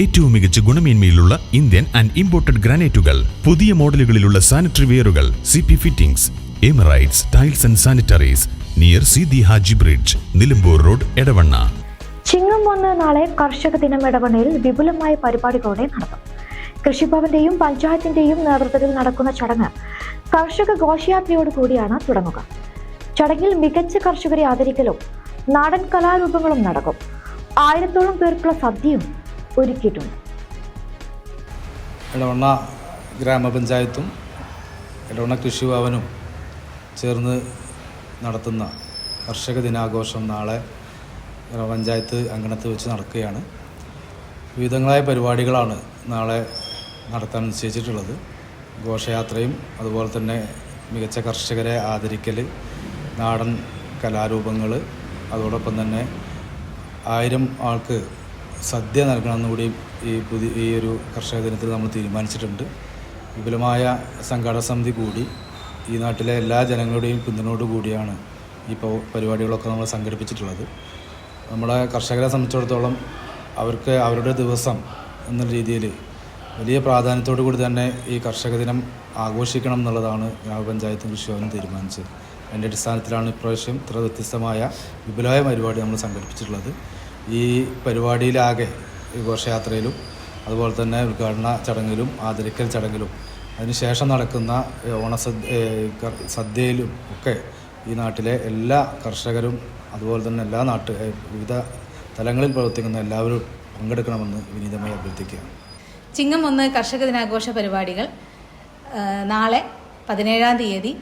ഏറ്റവും മികച്ച ഗുണമേന്മയിലുള്ള ഇന്ത്യൻ ആൻഡ് ഇമ്പോർട്ടഡ് ഗ്രാനൈറ്റുകൾ പുതിയ മോഡലുകളിലുള്ള sanitary വെയറുകൾ C P fittings Emirates tiles and sanitaries near C D Haji bridge Nilambur road Edavanna. ചിങ്ങം വന്ന് നാളെ കർഷക ദിനം ഇടവണ്ണയിൽ വിപുലമായ പരിപാടികളോടെ നടക്കും. കൃഷിഭവന്റെയും പഞ്ചായത്തിന്റെയും നേതൃത്വത്തിൽ നടക്കുന്ന ചടങ്ങ് കർഷക ഘോഷയാത്രയോടുകൂടിയാണ് തുടങ്ങുക. ചടങ്ങിൽ മികച്ച കർഷകരെ ആദരിക്കലും നാടൻ കലാരൂപങ്ങളും നടക്കും. ആയിരത്തോളം പേർക്കുള്ള സദ്യയും ഒരുക്കിയിട്ടുണ്ട്. ഇടവണ്ണ ഗ്രാമപഞ്ചായത്തും ഇടവണ്ണ കൃഷിഭവനും ചേർന്ന് നടത്തുന്ന കർഷക ദിനാഘോഷം നാളെ ഗ്രാമപഞ്ചായത്ത് അങ്കണത്ത് വെച്ച് നടക്കുകയാണ്. വിവിധങ്ങളായ പരിപാടികളാണ് നാളെ നടത്താൻ നിശ്ചയിച്ചിട്ടുള്ളത്. ഘോഷയാത്രയും അതുപോലെ തന്നെ മികച്ച കർഷകരെ ആദരിക്കൽ നാടൻ കലാരൂപങ്ങൾ അതോടൊപ്പം തന്നെ ആയിരം ആൾക്ക് സദ്യ നൽകണമെന്ന് കൂടി ഈ പുതിയ ഈ ഒരു കർഷക ദിനത്തിൽ നമ്മൾ തീരുമാനിച്ചിട്ടുണ്ട്. വിപുലമായ സംഘാടക സമിതി കൂടി ഈ നാട്ടിലെ എല്ലാ ജനങ്ങളുടെയും പിന്തുണയോട് കൂടിയാണ് ഈ പരിപാടികളൊക്കെ നമ്മൾ സംഘടിപ്പിച്ചിട്ടുള്ളത്. നമ്മുടെ കർഷകരെ സംബന്ധിച്ചിടത്തോളം അവർക്ക് അവരുടെ ദിവസം എന്ന രീതിയിൽ വലിയ പ്രാധാന്യത്തോടു കൂടി തന്നെ ഈ കർഷക ദിനം ആഘോഷിക്കണം എന്നുള്ളതാണ് ഗ്രാമപഞ്ചായത്തും കൃഷിഭവനും തീരുമാനിച്ചത്. അതിന്റെ അടിസ്ഥാനത്തിലാണ് ഇപ്രാവശ്യം ഇത്ര വ്യത്യസ്തമായ വിപുലമായ പരിപാടി നമ്മൾ സംഘടിപ്പിച്ചിട്ടുള്ളത്. ഈ പരിപാടിയിലാകെ ഈ ഘോഷയാത്രയിലും അതുപോലെ തന്നെ ഉദ്ഘാടന ചടങ്ങിലും ആദരിക്കൽ ചടങ്ങിലും അതിനുശേഷം നടക്കുന്ന ഓണസദ്യ സദ്യയിലും ഒക്കെ ഈ നാട്ടിലെ എല്ലാ കർഷകരും അതുപോലെ തന്നെ എല്ലാ നാട്ട് വിവിധ തലങ്ങളിൽ പ്രവർത്തിക്കുന്ന എല്ലാവരും പങ്കെടുക്കണമെന്ന് വിനീതമായി അഭ്യർത്ഥിക്കുകയാണ്. ചിങ്ങം ഒന്ന് കർഷക ദിനാഘോഷ പരിപാടികൾ നാളെ പതിനേഴാം തീയതി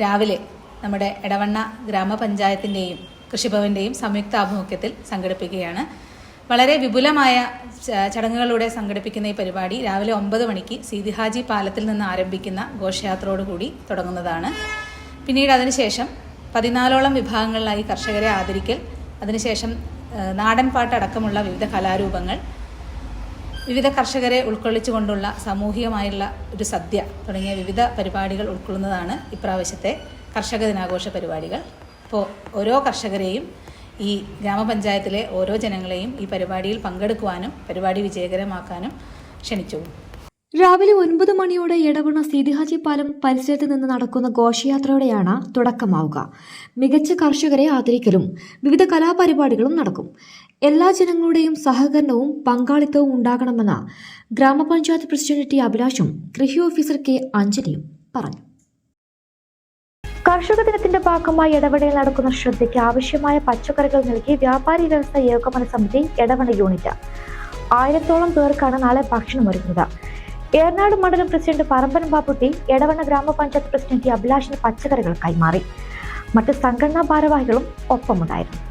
രാവിലെ നമ്മുടെ എടവണ്ണ ഗ്രാമപഞ്ചായത്തിന്റെയും കൃഷിഭവന്റെയും സംയുക്ത ആഭിമുഖ്യത്തിൽ സംഘടിപ്പിക്കുകയാണ്. വളരെ വിപുലമായ ചടങ്ങുകളിലൂടെ സംഘടിപ്പിക്കുന്ന ഈ പരിപാടി രാവിലെ ഒമ്പത് മണിക്ക് സീതിഹാജി പാലത്തിൽ നിന്ന് ആരംഭിക്കുന്ന ഘോഷയാത്രയോടുകൂടി തുടങ്ങുന്നതാണ്. പിന്നീട് അതിനുശേഷം പതിനാലോളം വിഭാഗങ്ങളിലായി കർഷകരെ ആദരിക്കൽ അതിനുശേഷം നാടൻ പാട്ടടക്കമുള്ള വിവിധ കലാരൂപങ്ങൾ വിവിധ കർഷകരെ ഉൾക്കൊള്ളിച്ചുകൊണ്ടുള്ള സാമൂഹികമായുള്ള ഒരു സദ്യ തുടങ്ങിയ വിവിധ പരിപാടികൾ ഉൾക്കൊള്ളുന്നതാണ് ഇപ്രാവശ്യത്തെ കർഷക ദിനാഘോഷ പരിപാടികൾ. അപ്പോൾ ഓരോ കർഷകരെയും ഈ ഗ്രാമപഞ്ചായത്തിലെ ഓരോ ജനങ്ങളെയും ഈ പരിപാടിയിൽ പങ്കെടുക്കുവാനും പരിപാടി വിജയകരമാക്കാനും ക്ഷണിച്ചു. രാവിലെ ഒൻപത് മണിയോടെ ഇടവണ സീതിഹാജി പാലം പരിസരത്ത് നിന്ന് നടക്കുന്ന ഘോഷയാത്രയോടെയാണ് തുടക്കമാവുക. മികച്ച കർഷകരെ ആദരിക്കലും വിവിധ കലാപരിപാടികളും നടക്കും. എല്ലാ ജനങ്ങളുടെയും സഹകരണവും പങ്കാളിത്തവും ഉണ്ടാകണമെന്ന ഗ്രാമപഞ്ചായത്ത് പ്രസിഡന്റ് ടി. അഭിലാഷും കൃഷി ഓഫീസർ കെ. അഞ്ജലിയും പറഞ്ഞു. കർഷക ദിനത്തിന്റെ ഭാഗമായി ഇടവേളയിൽ നടക്കുന്ന ശ്രദ്ധയ്ക്ക് ആവശ്യമായ പച്ചക്കറികൾ നൽകി വ്യാപാരി വ്യവസായ ഏകോപന സമിതി ഇടവണ യൂണിറ്റ്. ആയിരത്തോളം പേർക്കാണ് നാളെ ഭക്ഷണം ഒരുക്കുന്നത് ഏർനാട് മണ്ഡലം പ്രസിഡന്റ് പറമ്പൻ ബാബുട്ടി എടവണ്ണ ഗ്രാമപഞ്ചായത്ത് പ്രസിഡന്റ് അഭിലാഷിന് പച്ചക്കറികൾ കൈമാറി. മറ്റ് സംഘടനാ ഭാരവാഹികളും ഒപ്പമുണ്ടായിരുന്നു.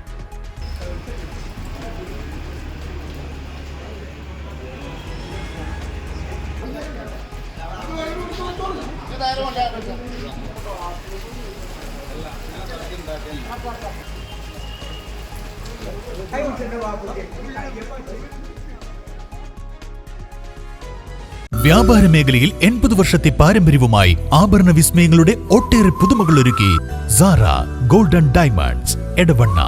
വ്യാപാര മേഖലയിൽ എൺപത് വർഷത്തെ പാരമ്പര്യവുമായി ആഭരണ വിസ്മയങ്ങളുടെ ഒട്ടേറെ പുതുമകൾ ഒരുക്കി Sara golden diamonds Edavanna.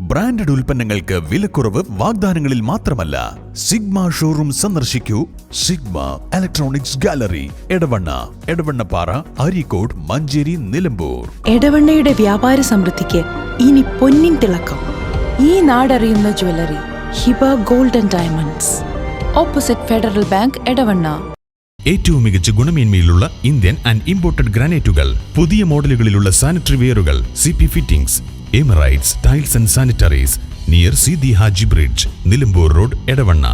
Branded ഉൽപ്പന്നങ്ങൾക്ക് വിലക്കുറവ് വാഗ്ദാനങ്ങളിൽ മാത്രമല്ല. സിഗ്മ ഷോറൂം സന്ദർശിക്കൂ. Sigma electronics gallery Edavanna. Edavannappara Areekode Manjeri Nilambur. എടവണ്ണയുടെ വ്യാപാര സമൃദ്ധിക്ക് ഇനി പൊന്നിൻ തിളക്കം. ഈ നാടറിയുന്ന jewellery Hiba golden diamonds. Opposite Federal Bank Edavanna. ഏറ്റവും മികച്ച ഗുണമേന്മയിലുള്ള ഇന്ത്യൻ ആൻഡ് ഇമ്പോർട്ടഡ് ഗ്രാനൈറ്റുകൾ പുതിയ മോഡലുകളിലുള്ള sanitary വെയറുകൾ C P fittings Emirates tiles and sanitaries near C D Haji bridge Nilambur road Edavanna.